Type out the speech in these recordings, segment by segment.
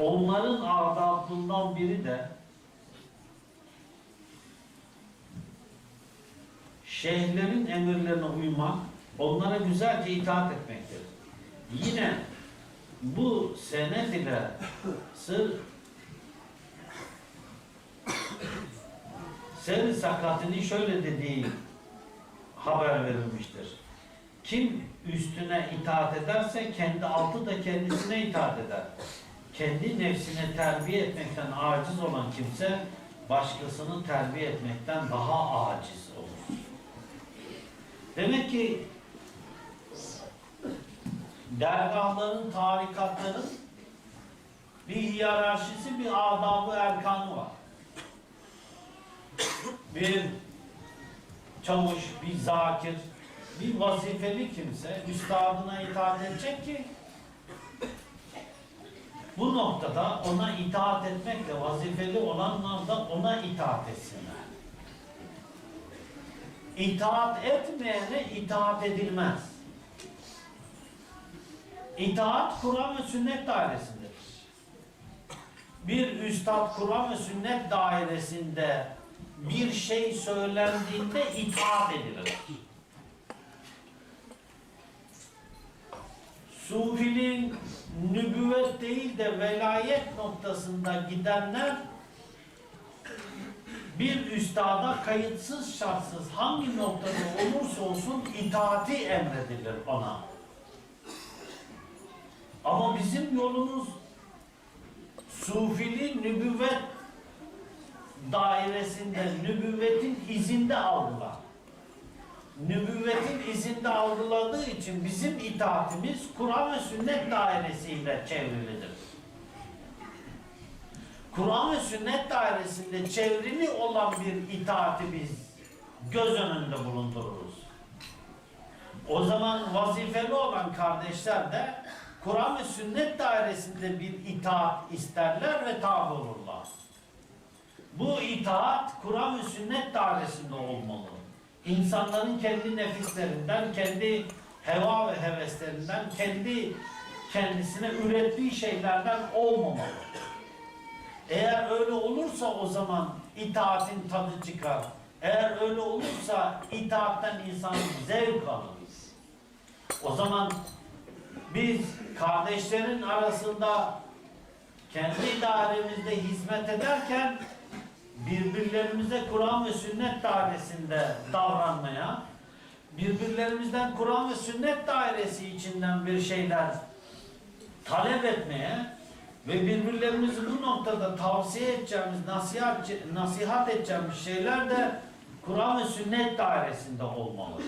Onların adabından biri de şeyhlerin emirlerine uymak, onlara güzelce itaat etmektir. Yine bu senet ile sır Seri Sakati'nin şöyle dediği haber verilmiştir. Kim üstüne itaat ederse kendi altı da kendisine itaat eder. Kendi nefsini terbiye etmekten aciz olan kimse başkasını terbiye etmekten daha aciz olur. Demek ki dergahların, tarikatların bir hiyerarşisi, bir adabı erkanı var. Bir çavuş, bir zakir, bir vazifeli kimse üstadına itaat edecek ki bu noktada ona itaat etmekle vazifeli olanlar da ona itaat etsinler. İtaat etmeyene itaat edilmez. İtaat Kur'an ve sünnet dairesindedir. Bir üstad Kur'an ve sünnet dairesinde bir şey söylendiğinde itaat edilir. Sufinin nübüvvet değil de velayet noktasında gidenler bir üstada kayıtsız şartsız hangi noktada olursa olsun itaati emredilir ona. Ama bizim yolumuz Sufili nübüvvet dairesinde nübüvvetin izinde algılar. Nübüvvetin izinde algıladığı için bizim itaatimiz Kur'an ve sünnet dairesiyle çevrilidir. Kur'an ve sünnet dairesinde çevrili olan bir itaati biz göz önünde bulundururuz. O zaman vazifeli olan kardeşler de Kur'an ve sünnet dairesinde bir itaat isterler ve tabi olurlar. Bu itaat Kur'an ve sünnet dairesinde olmalı. İnsanların kendi nefislerinden, kendi heva ve heveslerinden, kendi kendisine ürettiği şeylerden olmamalı. Eğer öyle olursa o zaman itaatin tadı çıkar. Eğer öyle olursa itaatten insan zevk alır. O zaman biz kardeşlerin arasında kendi idaremizde hizmet ederken birbirlerimize Kur'an ve sünnet dairesinde davranmaya, birbirlerimizden Kur'an ve sünnet dairesi içinden bir şeyler talep etmeye ve birbirlerimizi bu noktada tavsiye edeceğimiz, nasihat, nasihat edeceğimiz şeyler de Kur'an ve sünnet dairesinde olmalı.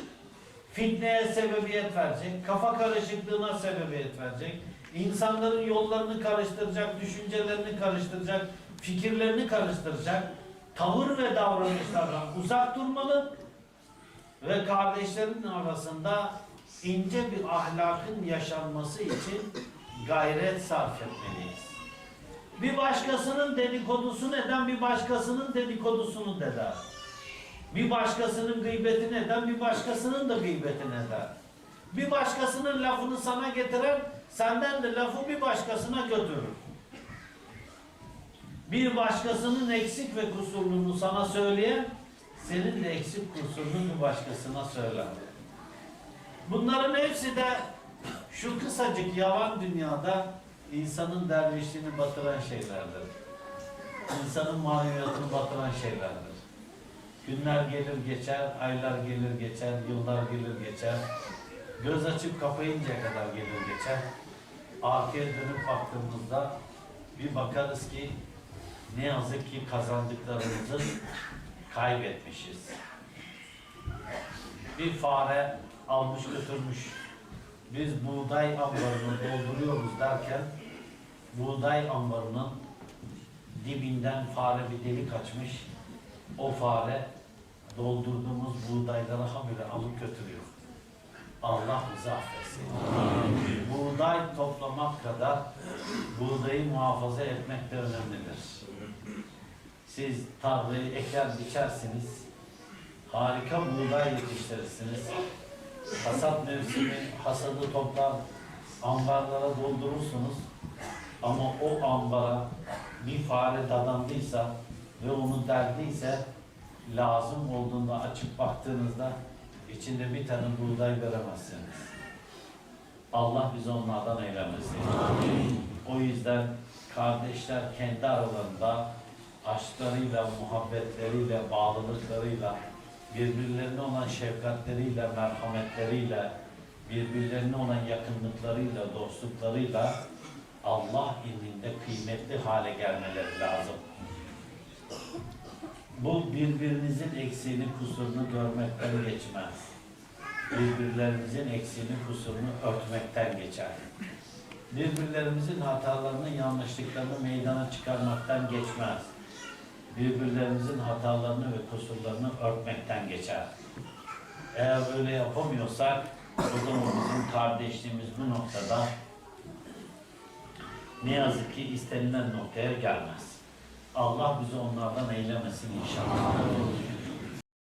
Fitneye sebebiyet verecek, kafa karışıklığına sebebiyet verecek, insanların yollarını karıştıracak, düşüncelerini karıştıracak, fikirlerini karıştıracak, tavır ve davranışlardan uzak durmalı ve kardeşlerin arasında ince bir ahlakın yaşanması için gayret sarf etmeliyiz. Bir başkasının dedikodusunu eden bir başkasının dedikodusunu eder. Bir başkasının gıybetini eden bir başkasının da gıybetini eder. Bir başkasının lafını sana getiren senden de lafı bir başkasına götürür. Bir başkasının eksik ve kusurluğunu sana söyleyen senin de eksik kusurunu başkasına söyler. Bunların hepsi de şu kısacık yalan dünyada insanın dervişliğini batıran şeylerdir. İnsanın maneviyatını batıran şeylerdir. Günler gelir geçer, aylar gelir geçer, yıllar gelir geçer. Göz açıp kapayıncaya kadar gelir geçer. Arkaya dönüp baktığımızda bir bakarız ki ne yazık ki kazandıklarımızı kaybetmişiz. Bir fare almış götürmüş. Biz buğday ambarını dolduruyoruz derken buğday ambarının dibinden fare bir delik açmış. O fare doldurduğumuz buğdayları habire alıp götürüyor. Allah bizi affetsin. Buğday toplamak kadar buğdayı muhafaza etmek de önemlidir. Siz tarlayı eker biçersiniz, harika buğday yetiştirirsiniz. Hasat mevsimi hasadı toplar, ambarlara doldurursunuz. Ama o ambara bir fare dadandıysa ve onu derdiyse lazım olduğunda açıp baktığınızda içinde bir tane buğday göremezsiniz. Allah bizi onlardan eylemesin. O yüzden kardeşler kendi aralarında aşklarıyla, muhabbetleriyle, bağlılıklarıyla, birbirlerine olan şefkatleriyle, merhametleriyle, birbirlerine olan yakınlıklarıyla, dostluklarıyla Allah indinde kıymetli hale gelmeleri lazım. Bu birbirinizin eksiğini, kusurunu görmekten geçmez. Birbirlerimizin eksiğini, kusurunu örtmekten geçer. Birbirlerimizin hatalarını, yanlışlıklarını meydana çıkarmaktan geçmez. Birbirlerimizin hatalarını ve kusurlarını örtmekten geçer. Eğer böyle yapamıyorsak, o zaman bizim kardeşliğimiz bu noktada ne yazık ki istenilen noktaya gelmez. Allah bizi onlardan eylemesin inşallah.